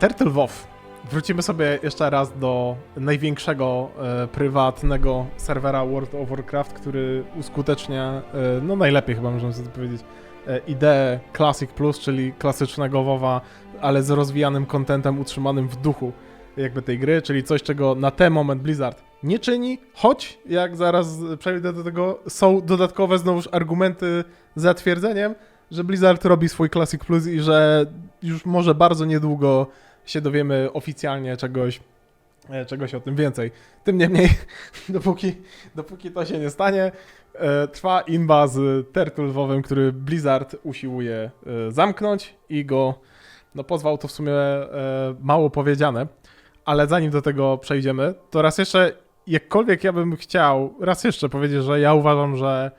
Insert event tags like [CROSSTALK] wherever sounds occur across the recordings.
Turtle WoW. Wrócimy sobie jeszcze raz do największego e, prywatnego serwera World of Warcraft, który uskutecznia, e, no najlepiej chyba możemy sobie powiedzieć, e, ideę Classic Plus, czyli klasycznego WoWa, ale z rozwijanym kontentem utrzymanym w duchu jakby tej gry, czyli coś, czego na ten moment Blizzard nie czyni, choć, jak zaraz przejdę do tego, są dodatkowe znowuż argumenty za twierdzeniem, że Blizzard robi swój Classic Plus i że już może bardzo niedługo się dowiemy oficjalnie czegoś, e, czegoś o tym więcej. Tym niemniej, [LAUGHS] dopóki, dopóki to się nie stanie, e, trwa inba z Turtlewowem, który Blizzard usiłuje e, zamknąć i go, no pozwał to w sumie mało powiedziane, ale zanim do tego przejdziemy, to raz jeszcze, jakkolwiek ja bym chciał, raz jeszcze powiedzieć, że ja uważam, że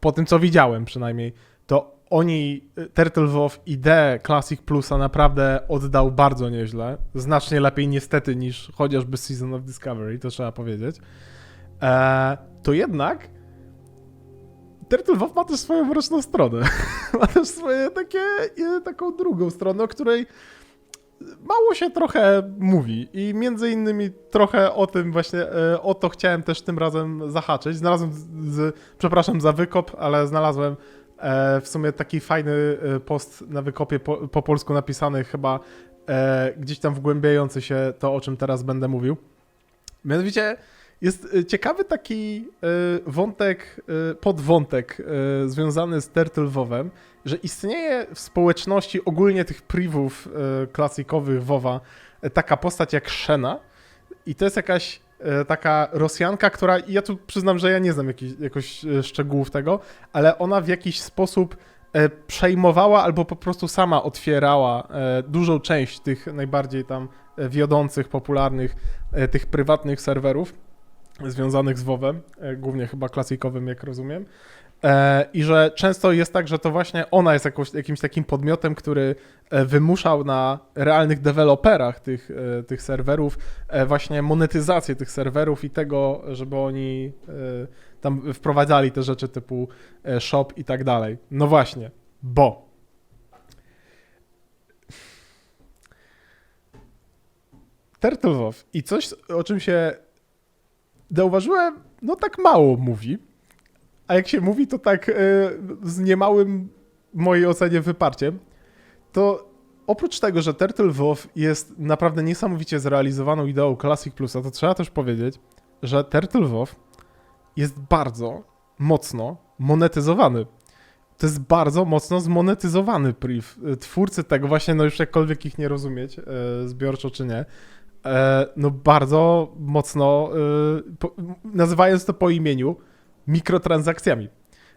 po tym co widziałem przynajmniej, to oni, Turtle WoW ideę Classic Plusa naprawdę oddał bardzo nieźle. Znacznie lepiej niestety niż chociażby Season of Discovery, to trzeba powiedzieć. Eee, to jednak Turtle WoW ma też swoją mroczną stronę. [LAUGHS] ma też swoje takie, e, taką drugą stronę, o której mało się trochę mówi i między innymi trochę o tym właśnie, e, o to chciałem też tym razem zahaczyć. Znalazłem, z, z, przepraszam za wykop, ale znalazłem e, w sumie taki fajny e, post na wykopie po, po polsku napisany chyba e, gdzieś tam wgłębiający się to, o czym teraz będę mówił. Mianowicie jest e, ciekawy taki e, wątek, e, podwątek e, związany z Turtle WoWem, że istnieje w społeczności ogólnie tych privów e, klasikowych WoWa e, taka postać jak Shena i to jest jakaś e, taka Rosjanka, która, ja tu przyznam, że ja nie znam jakiś, jakoś e, szczegółów tego, ale ona w jakiś sposób e, przejmowała albo po prostu sama otwierała e, dużą część tych najbardziej tam e, wiodących, popularnych, e, tych prywatnych serwerów związanych z WoWem, e, głównie chyba klasikowym, jak rozumiem. E, I że często jest tak, że to właśnie ona jest jakąś, jakimś takim podmiotem, który e, wymuszał na realnych deweloperach tych, e, tych serwerów właśnie monetyzację tych serwerów i tego, żeby oni tam wprowadzali te rzeczy typu shop i tak dalej. No właśnie, bo Turtle WoW i coś, o czym się zauważyłem, no tak mało mówi, a jak się mówi, to tak e, z niemałym, mojej ocenie, wyparciem, to oprócz tego, że Turtle WoW jest naprawdę niesamowicie zrealizowaną ideą Classic Plusa, to trzeba też powiedzieć, że Turtle WoW jest bardzo mocno monetyzowany. To jest bardzo mocno zmonetyzowany priv. E, Twórcy tego, właśnie, no już jakkolwiek ich nie rozumieć, e, zbiorczo czy nie, no bardzo mocno, nazywając to po imieniu, mikrotransakcjami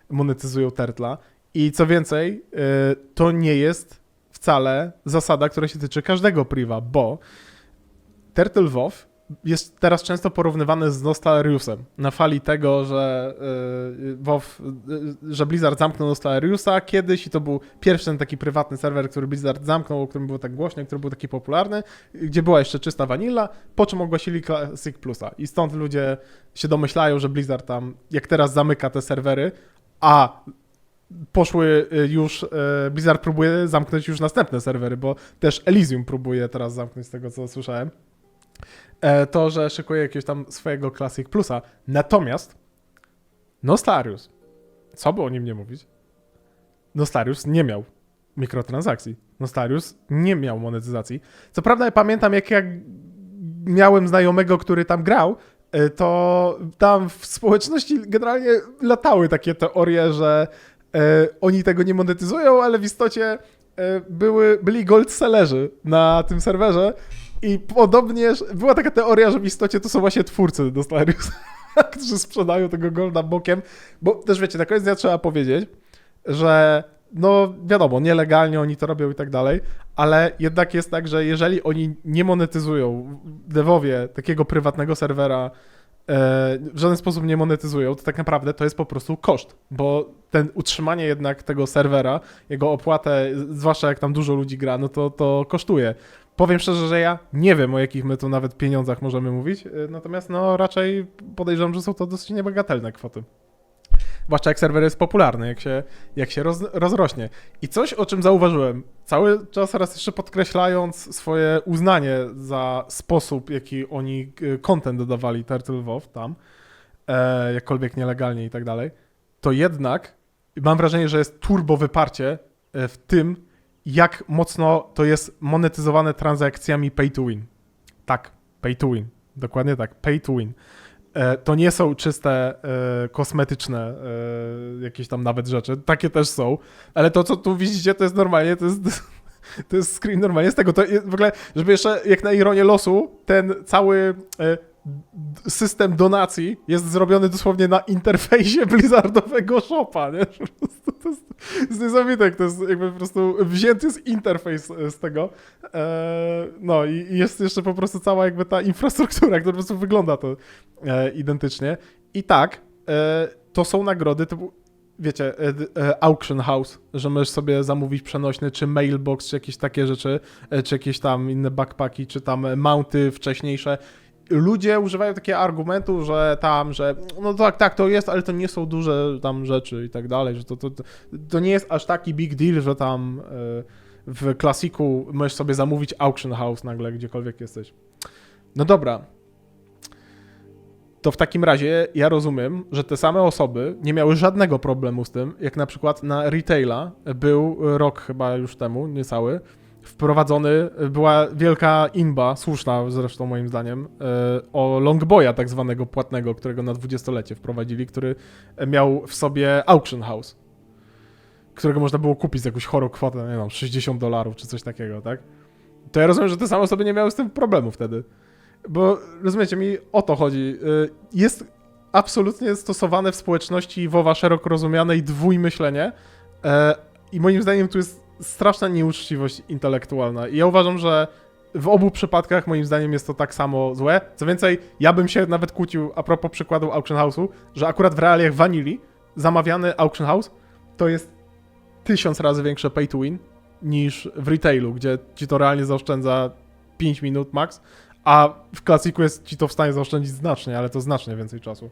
monetyzują Turtla. I co więcej, y, to nie jest wcale zasada, która się tyczy każdego priva, bo Turtle WoW jest teraz często porównywany z Nostalriusem. Na fali tego, że y, WoW, y, że Blizzard zamknął Nostalriusa kiedyś i to był pierwszy ten taki prywatny serwer, który Blizzard zamknął, o którym było tak głośno, który był taki popularny, gdzie była jeszcze czysta vanilla, po czym ogłosili Classic Plusa. I stąd ludzie się domyślają, że Blizzard tam, jak teraz zamyka te serwery, a poszły y, już, Blizzard próbuje zamknąć już następne serwery, bo też Elysium próbuje teraz zamknąć z tego, co słyszałem, to, że szykuje jakiegoś tam swojego Classic Plusa. Natomiast Nostarius, co by o nim nie mówić, Nostarius nie miał mikrotransakcji. Nostarius nie miał monetyzacji. Co prawda ja pamiętam, jak ja miałem znajomego, który tam grał, y, to tam w społeczności generalnie latały takie teorie, że e, oni tego nie monetyzują, ale w istocie e, były, byli goldsellerzy na tym serwerze i podobnież była taka teoria, że w istocie to są właśnie twórcy Nostarius, [LAUGHS] którzy sprzedają tego golda bokiem, bo też wiecie, na koniec dnia trzeba powiedzieć, że no wiadomo, nielegalnie oni to robią i tak dalej, ale jednak jest tak, że jeżeli oni nie monetyzują devowie takiego prywatnego serwera, e, w żaden sposób nie monetyzują, to tak naprawdę to jest po prostu koszt, bo ten utrzymanie jednak tego serwera, jego opłatę, zwłaszcza jak tam dużo ludzi gra, no to, to kosztuje. Powiem szczerze, że ja nie wiem, o jakich my tu nawet pieniądzach możemy mówić, e, natomiast no raczej podejrzewam, że są to dosyć niebagatelne kwoty. Zwłaszcza jak serwer jest popularny, jak się, jak się roz, rozrośnie. I coś, o czym zauważyłem, cały czas raz jeszcze podkreślając swoje uznanie za sposób, jaki oni e, content dodawali Turtle WoW tam, e, jakkolwiek nielegalnie i tak dalej, to jednak mam wrażenie, że jest turbo wyparcie e, w tym, jak mocno to jest monetyzowane transakcjami pay to win. Tak, pay to win. Dokładnie tak, pay to win. E, To nie są czyste e, kosmetyczne e, jakieś tam nawet rzeczy. Takie też są, ale to, co tu widzicie, to jest normalnie, to jest, [LAUGHS] to jest screen normalnie z tego. To w ogóle, żeby jeszcze, jak na ironię losu, ten cały system donacji jest zrobiony dosłownie na interfejsie Blizzardowego shopa, nie? Prostu To jest, to jest niesamowite, to jest jakby po prostu wzięty z interfejs e, z tego. E, no i jest jeszcze po prostu cała jakby ta infrastruktura, która po prostu wygląda to e, identycznie. I tak, to są nagrody typu, wiecie, auction house, że możesz sobie zamówić przenośny, czy mailbox, czy jakieś takie rzeczy, czy jakieś tam inne backpacki, czy tam mounty wcześniejsze. Ludzie używają takiego argumentu, że tam, że no tak, tak, to jest, ale to nie są duże tam rzeczy i tak dalej, że to, to, to, nie jest aż taki big deal, że tam e, w klasiku możesz sobie zamówić auction house nagle, gdziekolwiek jesteś. No dobra. To w takim razie ja rozumiem, że te same osoby nie miały żadnego problemu z tym, jak na przykład na retaila był rok chyba już temu, niecały, wprowadzony, była wielka imba, słuszna zresztą moim zdaniem, e, o Longboya tak zwanego płatnego, którego na dwudziestolecie wprowadzili, który miał w sobie auction house, którego można było kupić za jakąś chorą kwotę, nie wiem, 60 dolarów czy coś takiego, tak? To ja rozumiem, że te same osoby nie miały z tym problemu wtedy. Bo rozumiecie, mi o to chodzi. Y, Jest absolutnie stosowane w społeczności WoWa szeroko rozumianej dwójmyślenie e, i moim zdaniem tu jest straszna nieuczciwość intelektualna. I ja uważam, że w obu przypadkach moim zdaniem jest to tak samo złe. Co więcej, ja bym się nawet kłócił a propos przykładu Auction House'u, że akurat w realiach Vanilli zamawiany Auction House to jest tysiąc razy większe pay to win niż w retailu, gdzie ci to realnie zaoszczędza 5 minut max, a w klasiku jest ci to w stanie zaoszczędzić znacznie, ale to znacznie więcej czasu.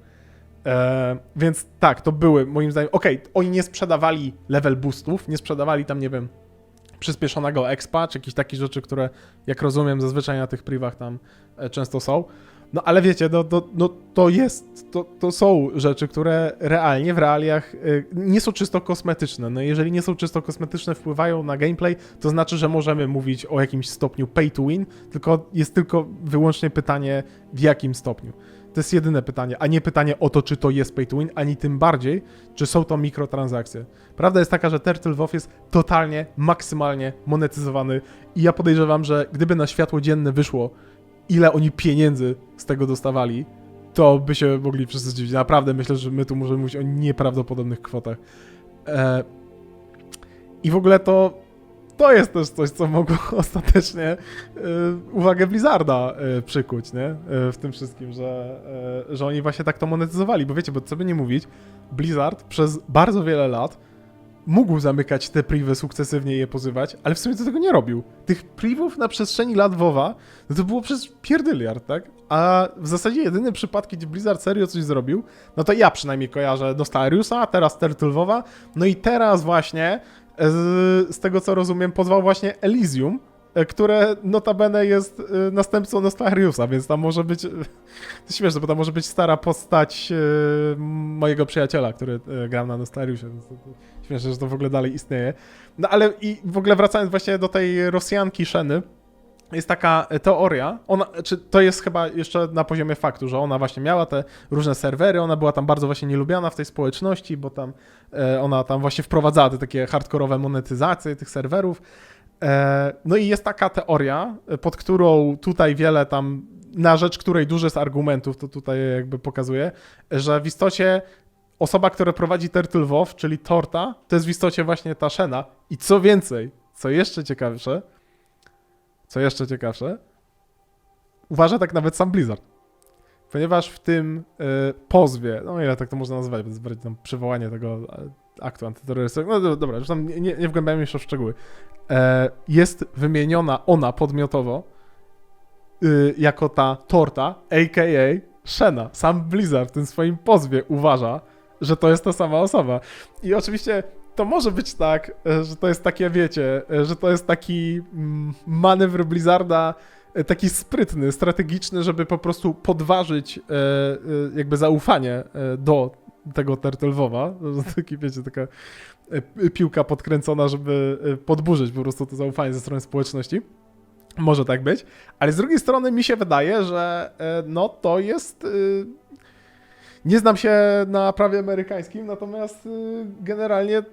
E, więc tak, to były moim zdaniem. Okej, oni nie sprzedawali level boostów, nie sprzedawali tam, nie wiem, przyspieszonego expa, czy jakieś takie rzeczy, które, jak rozumiem, zazwyczaj na tych privach tam e, często są. No ale wiecie, no, no, no to jest, to, to są rzeczy, które realnie w realiach y, nie są czysto kosmetyczne. No jeżeli nie są czysto kosmetyczne, wpływają na gameplay, to znaczy, że możemy mówić o jakimś stopniu pay to win, tylko jest tylko wyłącznie pytanie w jakim stopniu. To jest jedyne pytanie, a nie pytanie o to, czy to jest pay to win, ani tym bardziej, czy są to mikrotransakcje. Prawda jest taka, że Turtle WoW jest totalnie, maksymalnie monetyzowany i ja podejrzewam, że gdyby na światło dzienne wyszło, ile oni pieniędzy z tego dostawali, to by się mogli wszyscy zdziwić. Naprawdę myślę, że my tu możemy mówić o nieprawdopodobnych kwotach. E, I w ogóle to, to jest też coś, co mogło [LAUGHS] ostatecznie e, uwagę Blizzarda e, przykuć, nie? E, w tym wszystkim, że, e, że oni właśnie tak to monetyzowali. Bo wiecie, bo co by nie mówić, Blizzard przez bardzo wiele lat mógł zamykać te privy sukcesywnie je pozywać, ale w sumie to tego nie robił. Tych privów na przestrzeni lat WoWa, no to było przez pierdyliard, tak? A w zasadzie jedyne przypadki, gdzie Blizzard serio coś zrobił, no to ja przynajmniej kojarzę Nostariusa, teraz Turtle WoWa, no i teraz właśnie, z, z tego co rozumiem, pozwał właśnie Elysium, e, które notabene jest e, następcą Nostariusa, więc tam może być, [LAUGHS] to śmieszne, bo tam może być stara postać e, mojego przyjaciela, który grał na Nostariusie, śmieszne, że to w ogóle dalej istnieje. No ale i w ogóle wracając właśnie do tej Rosjanki Szeny, jest taka teoria, ona, czy to jest chyba jeszcze na poziomie faktu, że ona właśnie miała te różne serwery, ona była tam bardzo właśnie nielubiana w tej społeczności, bo tam e, ona tam właśnie wprowadzała te takie hardkorowe monetyzacje tych serwerów. E, no i jest taka teoria, e, pod którą tutaj wiele tam, na rzecz której duży z argumentów, to tutaj jakby pokazuje, że w istocie osoba, która prowadzi Turtle WoW, czyli Torta, to jest w istocie właśnie ta Shena. I co więcej, co jeszcze ciekawsze, co jeszcze ciekawsze, uważa tak nawet sam Blizzard. Ponieważ w tym y, pozwie, no ile tak to można nazwać, bo to jest bardziej tam przywołanie tego e, aktu antyterrorystycznego, no do- dobra, już tam nie, nie nie wgłębiamy się w szczegóły, e, jest wymieniona ona podmiotowo y, jako ta torta, a.k.a. Shena. Sam Blizzard w tym swoim pozwie uważa, że to jest ta sama osoba. I oczywiście to może być tak, e, że to jest takie, wiecie, e, że to jest taki mm, manewr Blizzarda, e, taki sprytny, strategiczny, żeby po prostu podważyć jakby zaufanie do tego Turtlewowa. [LAUGHS] Taki, wiecie, taka piłka podkręcona, żeby podburzyć po prostu to zaufanie ze strony społeczności. Może tak być, ale z drugiej strony mi się wydaje, że no to jest. Nie znam się na prawie amerykańskim, natomiast generalnie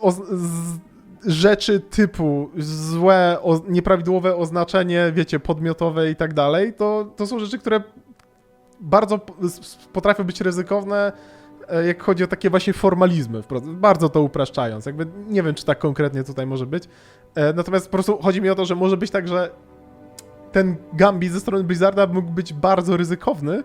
oz- z- rzeczy typu złe, o, nieprawidłowe oznaczenie, wiecie, podmiotowe i tak dalej, to, to są rzeczy, które bardzo potrafią być ryzykowne, e, jak chodzi o takie właśnie formalizmy, bardzo to upraszczając. Jakby nie wiem, czy tak konkretnie tutaj może być. E, Natomiast po prostu chodzi mi o to, że może być tak, że ten Gambit ze strony Blizzarda mógł być bardzo ryzykowny,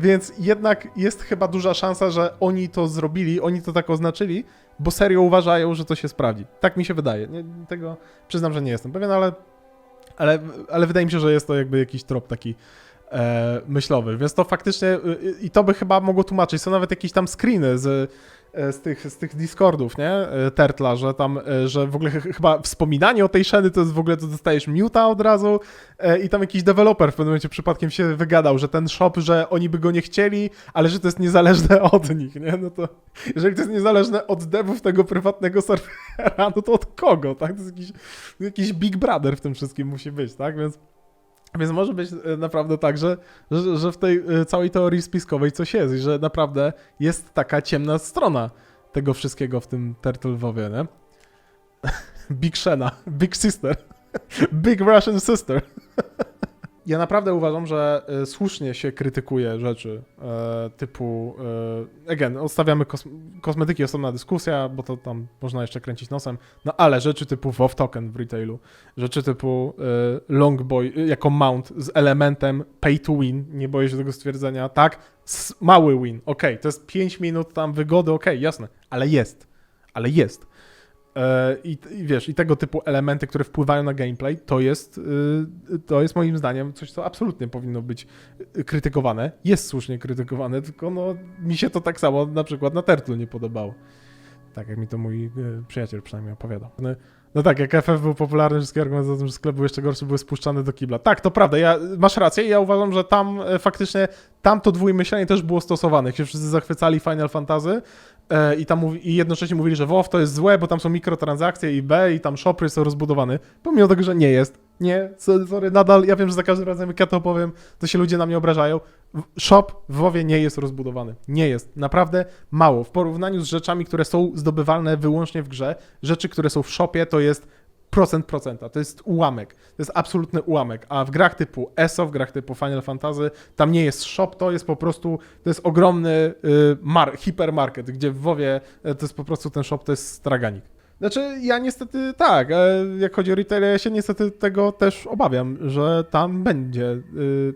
więc jednak jest chyba duża szansa, że oni to zrobili, oni to tak oznaczyli, bo serio uważają, że to się sprawdzi. Tak mi się wydaje. Nie, tego przyznam, że nie jestem pewien, ale, ale, ale wydaje mi się, że jest to jakby jakiś trop taki e, myślowy. Więc to faktycznie y, y, i to by chyba mogło tłumaczyć. Są nawet jakieś tam screeny z, z, tych, z tych Discordów, nie? E, Tertla, że tam, e, że w ogóle ch- chyba wspominanie o tej Sheny to jest w ogóle, to dostajesz muta od razu e, i tam jakiś deweloper w pewnym momencie przypadkiem się wygadał, że ten shop, że oni by go nie chcieli, ale że to jest niezależne [LAUGHS] od nich, nie? No to jeżeli to jest niezależne od devów tego prywatnego serwera, no to od kogo, tak? To jest jakiś, jakiś Big Brother w tym wszystkim musi być, tak? Więc więc może być e, naprawdę tak, że, że, że w tej e, całej teorii spiskowej coś jest i że naprawdę jest taka ciemna strona tego wszystkiego w tym Turtlewowie, nie? [LAUGHS] Big Shena, Big Sister, [LAUGHS] Big Russian Sister. [LAUGHS] Ja naprawdę uważam, że e, słusznie się krytykuje rzeczy e, typu. E, again, odstawiamy kos kosmetyki, osobna dyskusja, bo to tam można jeszcze kręcić nosem. No ale rzeczy typu WoW Token w retailu, rzeczy typu Longboy jako mount z elementem pay to win, nie boję się tego stwierdzenia, tak? Mały win, okej, to jest 5 minut tam wygody, okej, jasne, ale jest, ale jest. E, I, I wiesz, i tego typu elementy, które wpływają na gameplay, to jest, y, to jest moim zdaniem coś, co absolutnie powinno być y, krytykowane. Jest słusznie krytykowane, tylko no, mi się to tak samo na przykład na Tertlu nie podobało. Tak jak mi to mój y, przyjaciel przynajmniej opowiadał. No, no tak, jak FF był popularny, wszystkie argumenty za tym, że sklep był jeszcze gorszy, były spuszczane do kibla. Tak, to prawda, ja, masz rację, ja uważam, że tam faktycznie, tam to dwójmyślenie też było stosowane. Jak się wszyscy zachwycali Final Fantasy, i tam mówi, i jednocześnie mówili, że WoW to jest złe, bo tam są mikrotransakcje i B i tam shopry są rozbudowany, pomimo tego, że nie jest. Nie, so- sorry, nadal, ja wiem, że za każdym razem jak ja to powiem, to się ludzie na mnie obrażają. Shop w WoWie nie jest rozbudowany. Nie jest. Naprawdę mało. W porównaniu z rzeczami, które są zdobywalne wyłącznie w grze, rzeczy, które są w shopie, to jest procent procenta. To jest ułamek. To jest absolutny ułamek. A w grach typu ESO, w grach typu Final Fantasy, tam nie jest shop, to jest po prostu, to jest ogromny y, mar- hipermarket, gdzie w WoWie y, to jest po prostu ten shop, to jest straganik. Znaczy, ja niestety tak, e, jak chodzi o retail, ja się niestety tego też obawiam, że tam będzie. y,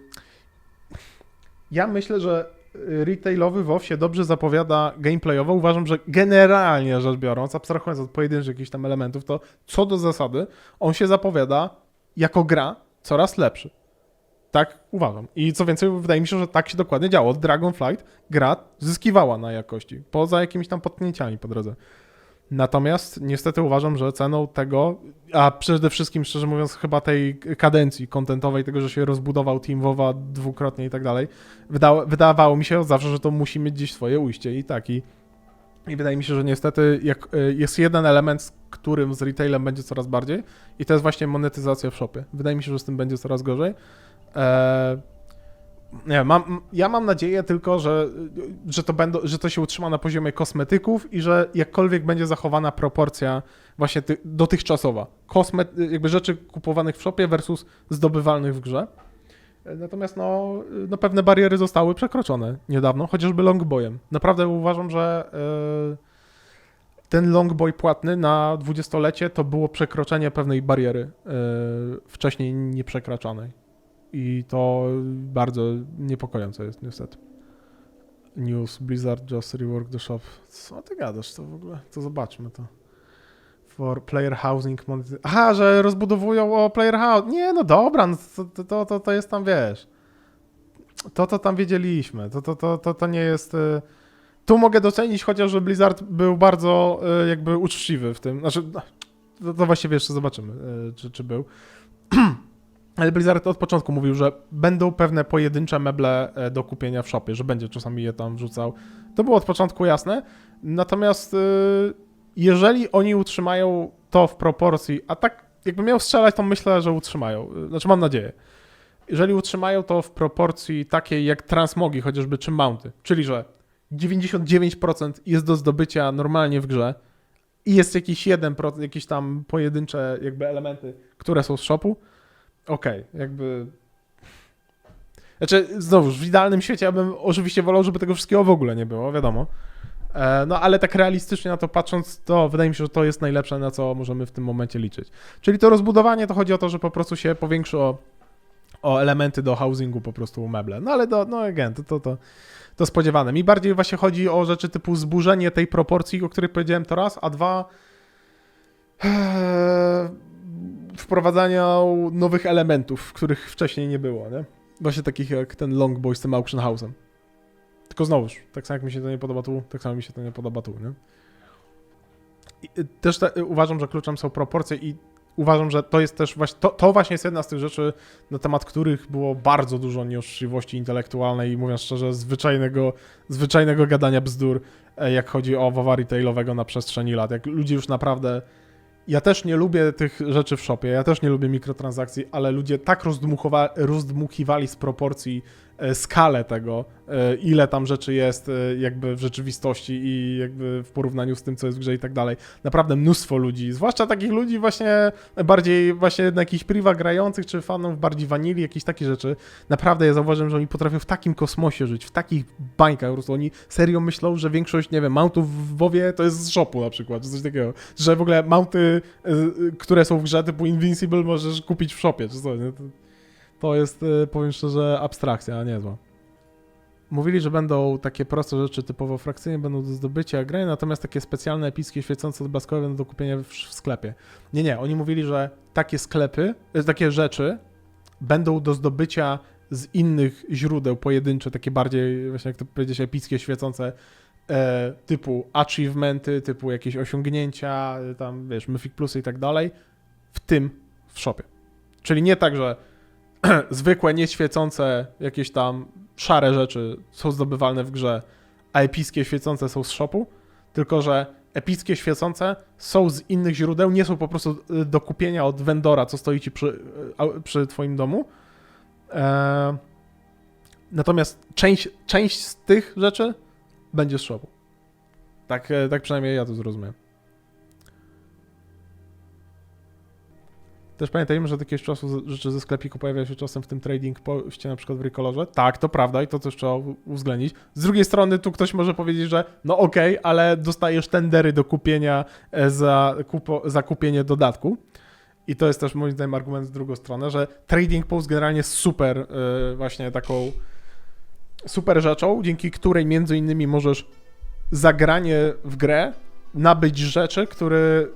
Ja myślę, że retailowy WoW się dobrze zapowiada gameplayowo. Uważam, że generalnie rzecz biorąc, abstrahując od pojedynczych jakichś tam elementów, to co do zasady, on się zapowiada jako gra coraz lepszy. Tak uważam. I co więcej, wydaje mi się, że tak się dokładnie działo. Dragonflight gra zyskiwała na jakości, poza jakimiś tam potknięciami po drodze. Natomiast niestety uważam, że ceną tego, a przede wszystkim, szczerze mówiąc, chyba tej kadencji kontentowej, tego, że się rozbudował Team WoWa dwukrotnie i tak dalej, wyda wydawało mi się zawsze, że to musi mieć gdzieś swoje ujście i tak. I, wydaje mi się, że niestety jak, y, jest jeden element, z którym z retailem będzie coraz bardziej i to jest właśnie monetyzacja w shopie. Wydaje mi się, że z tym będzie coraz gorzej. Eee, nie, mam, ja mam nadzieję tylko, że, że, to będą, że to się utrzyma na poziomie kosmetyków i że jakkolwiek będzie zachowana proporcja właśnie ty, dotychczasowa. Kosmet, jakby rzeczy kupowanych w shopie versus zdobywalnych w grze. Natomiast no, no pewne bariery zostały przekroczone niedawno, chociażby longboyem. Naprawdę uważam, że e, ten longboy płatny na dwudziestolecie to było przekroczenie pewnej bariery e, wcześniej nieprzekraczanej. I to bardzo niepokojące jest niestety. News, Blizzard just rework the shop. Co ty gadasz to w ogóle? To zobaczmy to. For player housing Aha, że rozbudowują o player house. Nie, no dobra, no to, to, to, to jest tam, wiesz. To, to tam wiedzieliśmy. To, to, to, to, to nie jest... y, tu mogę docenić chociaż, że Blizzard był bardzo e, jakby uczciwy w tym. Znaczy, no, to, to właściwie jeszcze zobaczymy, e, czy, czy był. [CLEARS THROAT] Ale Blizzard od początku mówił, że będą pewne pojedyncze meble e, do kupienia w shopie, że będzie czasami je tam wrzucał. To było od początku jasne. Natomiast e, jeżeli oni utrzymają to w proporcji, a tak jakby miał strzelać, to myślę, że utrzymają. E, Znaczy mam nadzieję. Jeżeli utrzymają to w proporcji takiej jak transmogi chociażby, czy mounty, czyli że 99% jest do zdobycia normalnie w grze i jest jakiś 1%, jakieś tam pojedyncze jakby elementy, które są z shopu, okej, jakby... Znaczy, znowuż, w idealnym świecie ja bym oczywiście wolał, żeby tego wszystkiego w ogóle nie było, wiadomo. E, No ale tak realistycznie na to patrząc, to wydaje mi się, że to jest najlepsze, na co możemy w tym momencie liczyć. Czyli to rozbudowanie, to chodzi o to, że po prostu się powiększy o, o elementy do housingu po prostu meble. No ale do, no again, to, to, to, to spodziewane. Mi bardziej właśnie chodzi o rzeczy typu zburzenie tej proporcji, o której powiedziałem to raz, a dwa e, wprowadzania nowych elementów, których wcześniej nie było, nie? Właśnie takich jak ten Longboy z tym Auction House'em. Tylko znowuż, tak samo jak mi się to nie podoba tu, tak samo mi się to nie podoba tu, nie? I, y, też te, y, uważam, że kluczem są proporcje i uważam, że to jest też właśnie, to, to właśnie jest jedna z tych rzeczy, na temat których było bardzo dużo nieuczciwości intelektualnej i mówiąc szczerze, zwyczajnego, zwyczajnego gadania bzdur, e, jak chodzi o WoWa retailowego na przestrzeni lat. Jak ludzie już naprawdę... Ja też nie lubię tych rzeczy w shopie, ja też nie lubię mikrotransakcji, ale ludzie tak rozdmuchiwali z proporcji skalę tego, e, ile tam rzeczy jest e, jakby w rzeczywistości i jakby w porównaniu z tym, co jest w grze i tak dalej. Naprawdę mnóstwo ludzi, zwłaszcza takich ludzi właśnie bardziej właśnie na jakichś priwa grających, czy fanów bardziej wanili, jakieś takie rzeczy. Naprawdę ja zauważyłem, że oni potrafią w takim kosmosie żyć, w takich bańkach, po prostu oni serio myślą, że większość, nie wiem, mountów w WoWie to jest z shopu na przykład, czy coś takiego. Że w ogóle mounty, które są w grze typu Invincible możesz kupić w shopie, czy coś? To, jest, y, powiem szczerze, abstrakcja, niezła. Mówili, że będą takie proste rzeczy typowo frakcyjne, będą do zdobycia gry, natomiast takie specjalne, epickie, świecące, odblaskowe będą do kupienia w, sklepie. Nie, nie, oni mówili, że takie sklepy, y, takie rzeczy będą do zdobycia z innych źródeł pojedyncze, takie bardziej, właśnie jak to powiedzieć, epickie, świecące, e, typu achievementy, typu jakieś osiągnięcia, tam wiesz, Mythic Plusy i tak dalej, w tym w shopie. Czyli nie tak, że [CLEARS THROAT] zwykłe, nieświecące, jakieś tam szare rzeczy są zdobywalne w grze, a epickie, świecące są z shopu, tylko że epickie, świecące są z innych źródeł, nie są po prostu y, do kupienia od vendora, co stoi ci przy, y, przy twoim domu. E, natomiast część, część z tych rzeczy będzie z shopu. Tak, e, tak przynajmniej ja to zrozumiałem. Też pamiętajmy, że od jakiegoś czasu rzeczy ze sklepiku pojawiają się czasem w tym trading poście, na przykład w Recolorze. Tak, to prawda i to też trzeba uwzględnić. Z drugiej strony tu ktoś może powiedzieć, że no okej, ale dostajesz tendery do kupienia e, za, kupo, za kupienie dodatku. I to jest też moim zdaniem argument z drugą stronę, że trading post generalnie jest super e, właśnie taką super rzeczą, dzięki której między innymi możesz zagranie w grę nabyć rzeczy, które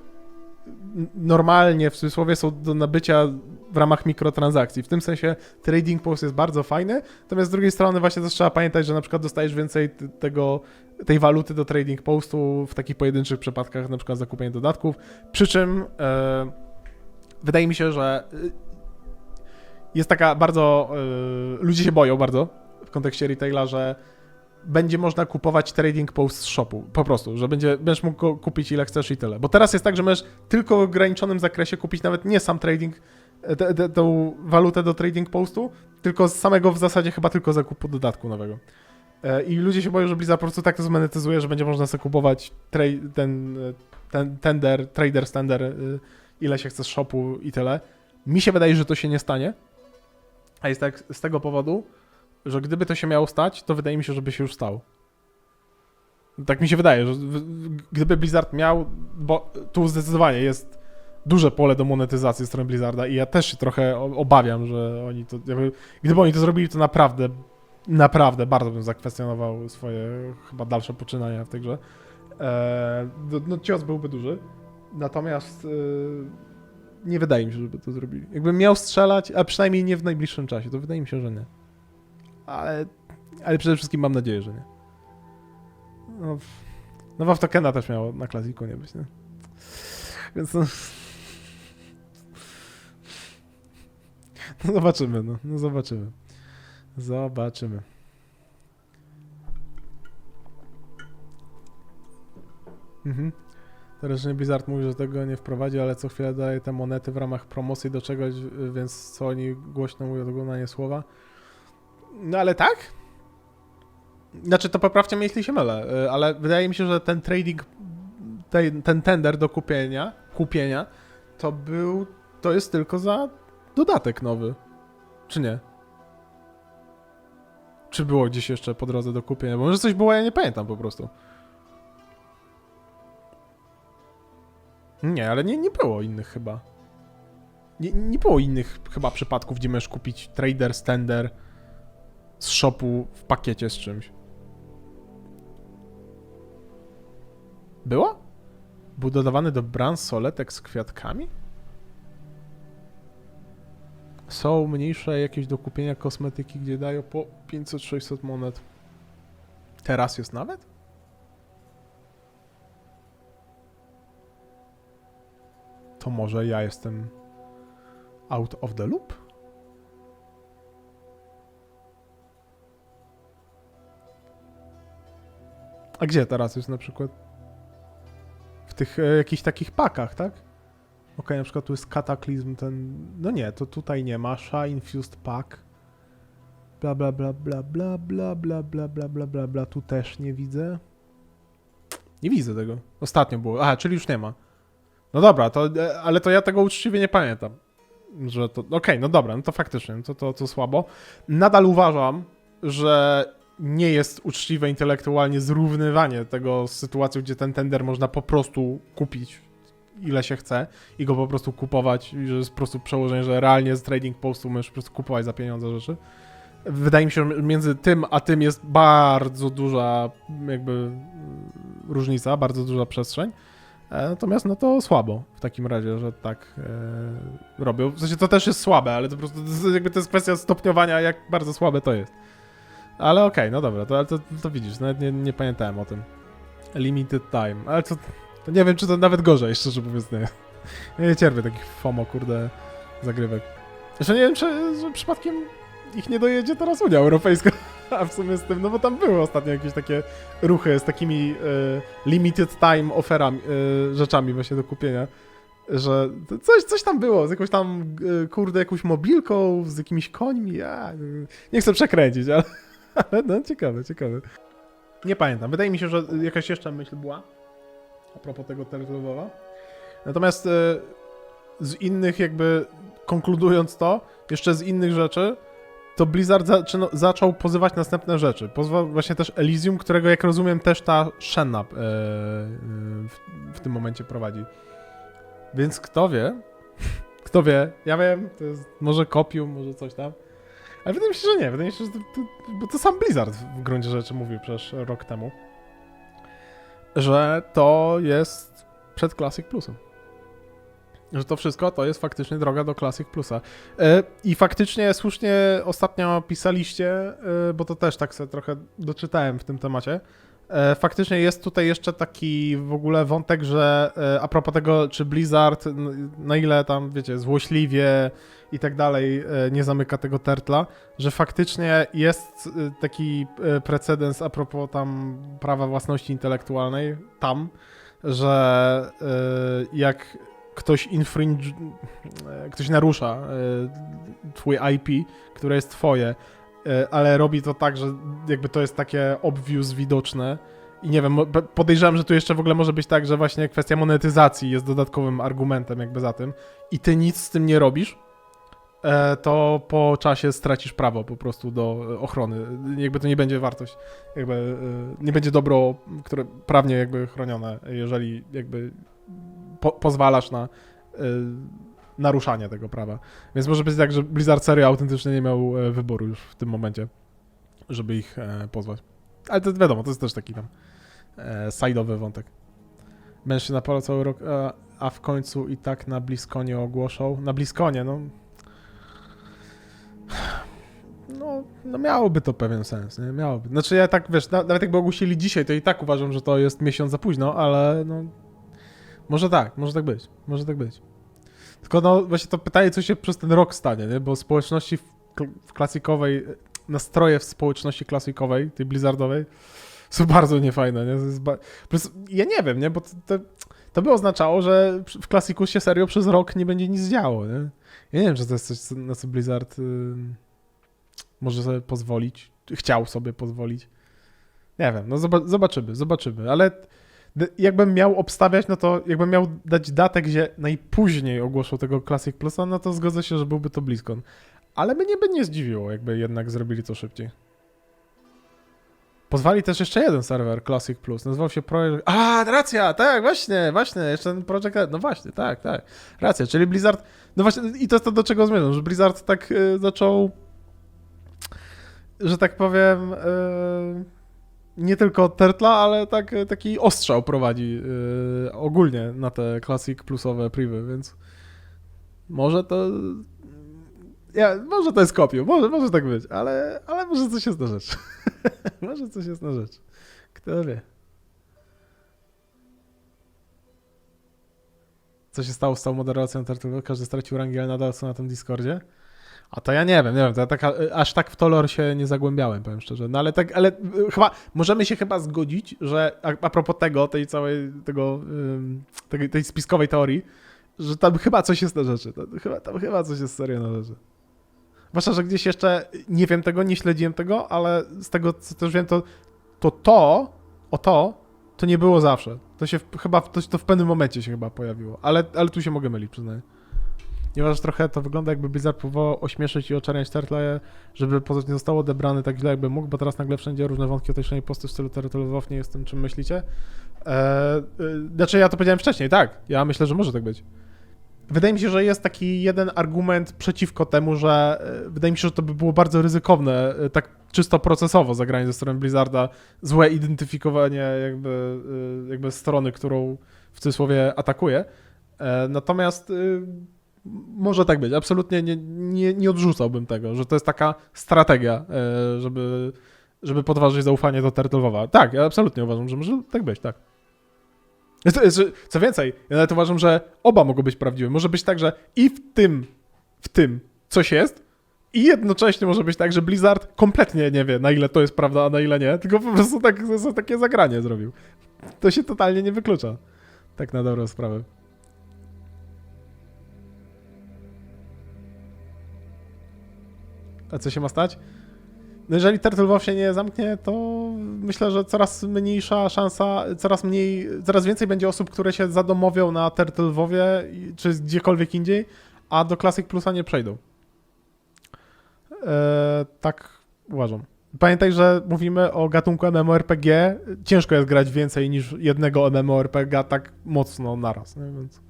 normalnie w cudzysłowie są do nabycia w ramach mikrotransakcji. W tym sensie trading post jest bardzo fajny, natomiast z drugiej strony właśnie też trzeba pamiętać, że na przykład dostajesz więcej tego, tej waluty do trading postu w takich pojedynczych przypadkach, na przykład zakupienie dodatków, przy czym e, wydaje mi się, że y, jest taka bardzo, y, ludzie się boją bardzo w kontekście retaila, że będzie można kupować trading post shopu, po prostu, że będzie, będziesz mógł kupić ile chcesz i tyle. Bo teraz jest tak, że możesz tylko w ograniczonym zakresie kupić nawet nie sam trading, e, tą walutę do trading postu, tylko z samego w zasadzie chyba tylko zakupu dodatku nowego. E, I ludzie się boją, że Blizzard po prostu tak to zmonetyzuje, że będzie można sobie kupować ten, e, ten tender, trader tender, e, ile się chce z shopu i tyle. Mi się wydaje, że to się nie stanie. A jest tak z tego powodu, że gdyby to się miało stać, to wydaje mi się, żeby się już stało. Tak mi się wydaje, że gdyby Blizzard miał, bo tu zdecydowanie jest duże pole do monetyzacji strony Blizzarda i ja też się trochę obawiam, że oni to, jakby, gdyby oni to zrobili, to naprawdę, naprawdę bardzo bym zakwestionował swoje chyba dalsze poczynania w tej grze. Eee, no cios byłby duży, natomiast e, nie wydaje mi się, żeby to zrobili. Jakbym miał strzelać, a przynajmniej nie w najbliższym czasie, to wydaje mi się, że nie. Ale, ale przede wszystkim mam nadzieję, że nie. No, w- no też miało na klasiku nie być, nie? Więc no... [LAUGHS] No zobaczymy, no. No zobaczymy. Zobaczymy. Mhm. Teraz nie Blizzard mówi, że tego nie wprowadzi, ale co chwilę daje te monety w ramach promocji do czegoś, więc co oni głośno mówią, to oglądanie słowa. No ale tak? Znaczy, to poprawcie mnie, jeśli się mylę, y, ale wydaje mi się, że ten trading, ten, ten tender do kupienia, kupienia, to był, to jest tylko za dodatek nowy. Czy nie? Czy było gdzieś jeszcze po drodze do kupienia? Bo może coś było, ja nie pamiętam po prostu. Nie, ale nie, nie było innych chyba. Nie, nie było innych chyba przypadków, gdzie możesz kupić trader tender z shopu w pakiecie z czymś. Było? Był dodawany do bran soletek z kwiatkami? Są mniejsze jakieś do kupienia kosmetyki, gdzie dają po 500-600 monet. Teraz jest nawet? To może ja jestem out of the loop? A gdzie teraz jest na przykład? W tych e, jakichś takich pakach, tak? Okej, na przykład tu jest kataklizm ten... No nie, to tutaj nie ma. Sha Infused Pack. Bla bla bla bla bla bla bla bla bla bla bla bla. Tu też nie widzę. Nie widzę tego. Ostatnio było. Aha, czyli już nie ma. No dobra, to, e, ale to ja tego uczciwie nie pamiętam. Że to. Okej, no dobra, no to faktycznie, no to, to, to słabo. Nadal uważam, że nie jest uczciwe intelektualnie zrównywanie tego z sytuacją, gdzie ten tender można po prostu kupić ile się chce i go po prostu kupować, że jest po prostu przełożenie, że realnie z trading postu możesz po prostu kupować za pieniądze rzeczy. Wydaje mi się, że między tym a tym jest bardzo duża jakby mm, różnica, bardzo duża przestrzeń. E, Natomiast no to słabo w takim razie, że tak e, robią. W sensie to też jest słabe, ale to po prostu to jest, jakby to jest kwestia stopniowania, jak bardzo słabe to jest. Ale okej, no dobra, to, to, to widzisz, nawet nie, nie pamiętałem o tym. Limited time, ale to, to nie wiem, czy to nawet gorzej, szczerze mówiąc, nie. Ja nie cierpię takich FOMO, kurde, zagrywek. Jeszcze nie wiem, czy, że przypadkiem ich nie dojedzie teraz Unia Europejska, [LAUGHS] a w sumie z tym, no bo tam były ostatnio jakieś takie ruchy z takimi e, limited time oferami, e, rzeczami właśnie do kupienia, że coś, coś tam było, z jakąś tam, e, kurde, jakąś mobilką, z jakimiś końmi, ja, nie chcę przekręcić, ale, ale no ciekawe, ciekawe. Nie pamiętam, wydaje mi się, że jakaś jeszcze myśl była, a propos tego Terrowa. Natomiast e, z innych jakby, konkludując to, jeszcze z innych rzeczy, to Blizzard zaczął pozywać następne rzeczy. Pozwał właśnie też Elysium, którego jak rozumiem też ta Shenna e, e, w, w tym momencie prowadzi. Więc kto wie, [LAUGHS] kto wie, ja wiem, to jest może kopium, może coś tam. Ale wydaje mi się, że nie, wydaje mi się, że to, to, bo to sam Blizzard w gruncie rzeczy mówił przecież rok temu, że to jest przed Classic Plusem. Że to wszystko to jest faktycznie droga do Classic Plusa. E, I faktycznie słusznie ostatnio pisaliście, e, bo to też tak sobie trochę doczytałem w tym temacie. E, Faktycznie jest tutaj jeszcze taki w ogóle wątek, że a propos tego, czy Blizzard, na ile tam, wiecie, złośliwie i tak dalej e, nie zamyka tego tertla, że faktycznie jest e, taki e, precedens a propos tam prawa własności intelektualnej tam, że jak ktoś infringe, ktoś narusza twój IP, które jest twoje, ale robi to tak, że jakby to jest takie obvious, widoczne i nie wiem, podejrzewam, że tu jeszcze w ogóle może być tak, że właśnie kwestia monetyzacji jest dodatkowym argumentem jakby za tym i ty nic z tym nie robisz, to po czasie stracisz prawo po prostu do e, ochrony. Jakby to nie będzie wartość, jakby e, nie będzie dobro, które prawnie jakby chronione, jeżeli jakby po, pozwalasz na y, naruszanie tego prawa. Więc może być tak, że Blizzard serio autentycznie nie miał e, wyboru już w tym momencie, żeby ich e, pozwać. Ale to wiadomo, to jest też taki tam e, side'owy wątek. Mężczyzna na polu cały rok, a, w końcu i tak na Bliskonie ogłoszą. Na Bliskonie, no. No, no miałoby to pewien sens, nie? Miałoby. Znaczy ja tak, wiesz, na, nawet jakby ogłosili dzisiaj, to i tak uważam, że to jest miesiąc za późno, ale no... Może tak, może tak być, może tak być. Tylko no właśnie to pytanie, co się przez ten rok stanie, nie? Bo społeczności w, w klasikowej, nastroje w społeczności klasikowej, tej blizzardowej, są [LAUGHS] bardzo niefajne, nie? Ba- Plus, ja nie wiem, nie? Bo to, to, to by oznaczało, że w klasiku się serio przez rok nie będzie nic działo, nie? Ja nie wiem, czy to jest coś, co- na co Blizzard y, może sobie pozwolić, chciał sobie pozwolić. Nie wiem, no zoba- zobaczymy, zobaczymy, ale jakbym miał obstawiać, no to jakbym miał dać datę, gdzie najpóźniej ogłoszą tego Classic Plusa, no to zgodzę się, że byłby to BlizzCon. Ale mnie by nie zdziwiło, jakby jednak zrobili to szybciej. Pozwali też jeszcze jeden serwer Classic Plus, nazywał się Projekt... A, racja, tak, właśnie, właśnie, jeszcze ten Project Red, no właśnie, tak, tak, racja, czyli Blizzard, no właśnie, i to jest to, do czego zmierzam, że Blizzard tak y, zaczął, że tak powiem, y, nie tylko Turtla, ale tak, taki ostrzał prowadzi y, ogólnie na te Classic Plusowe privy, więc może to... Ja, może to jest kopią, może, może tak być, ale, ale może coś jest na rzecz. [LAUGHS] może coś jest na rzecz. Kto wie. Co się stało z całą moderacją Turtle? Każdy stracił rangi, ale nadal są na tym Discordzie. A to ja nie wiem, nie wiem, to ja taka, aż tak w to lore się nie zagłębiałem, powiem szczerze. No ale tak, ale y, chyba, możemy się chyba zgodzić, że a, a propos tego, tej całej, tego, tej, tej spiskowej teorii, że tam chyba coś jest na rzeczy. To, chyba, tam chyba coś jest serio na rzeczy. Zwłaszcza, że gdzieś jeszcze nie wiem tego, nie śledziłem tego, ale z tego, co też wiem, to to, to o to, to nie było zawsze. To się w, chyba, to, to w pewnym momencie się chyba pojawiło. Ale, ale tu się mogę mylić, przyznaję. Ponieważ trochę to wygląda jakby Blizzard próbował ośmieszyć i oczerniać Turtle, żeby nie zostało odebrane tak źle jakby mógł, bo teraz nagle wszędzie różne wątki o tej szalonej posty w stylu Turtle nie jest tym, czym myślicie. Eee, znaczy ja to powiedziałem wcześniej, tak. Ja myślę, że może tak być. Wydaje mi się, że jest taki jeden argument przeciwko temu, że e, wydaje mi się, że to by było bardzo ryzykowne, e, tak czysto procesowo zagranie ze strony Blizzarda, złe identyfikowanie jakby, jakby strony, którą w cudzysłowie atakuje. Natomiast może tak być, absolutnie nie, nie, nie odrzucałbym tego, że to jest taka strategia, e, żeby, żeby podważyć zaufanie do Turtle'owa. Tak, ja absolutnie uważam, że może tak być, tak. Co- więcej, ja nawet uważam, że oba mogą być prawdziwe. Może być tak, że i w tym, w tym coś jest, i jednocześnie może być tak, że Blizzard kompletnie nie wie, na ile to jest prawda, a na ile nie, tylko po prostu tak, takie zagranie zrobił. To się totalnie nie wyklucza. Tak na dobrą sprawę. A co się ma stać? No jeżeli Turtle WoW się nie zamknie, to myślę, że coraz mniejsza szansa, coraz mniej, coraz więcej będzie osób, które się zadomowią na Turtle czy gdziekolwiek indziej, a do Classic Plusa nie przejdą. Eee, tak uważam. Pamiętaj, że mówimy o gatunku MMORPG. Ciężko jest grać więcej niż jednego MMORPG tak mocno naraz, nie? Więc...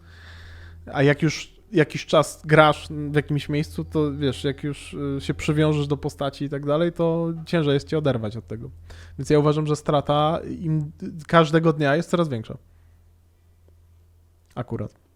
A jak już jakiś czas grasz w jakimś miejscu, to wiesz, jak już y, się przywiążesz do postaci i tak dalej, to ciężej jest cię oderwać od tego. Więc ja uważam, że strata im każdego dnia jest coraz większa. Akurat.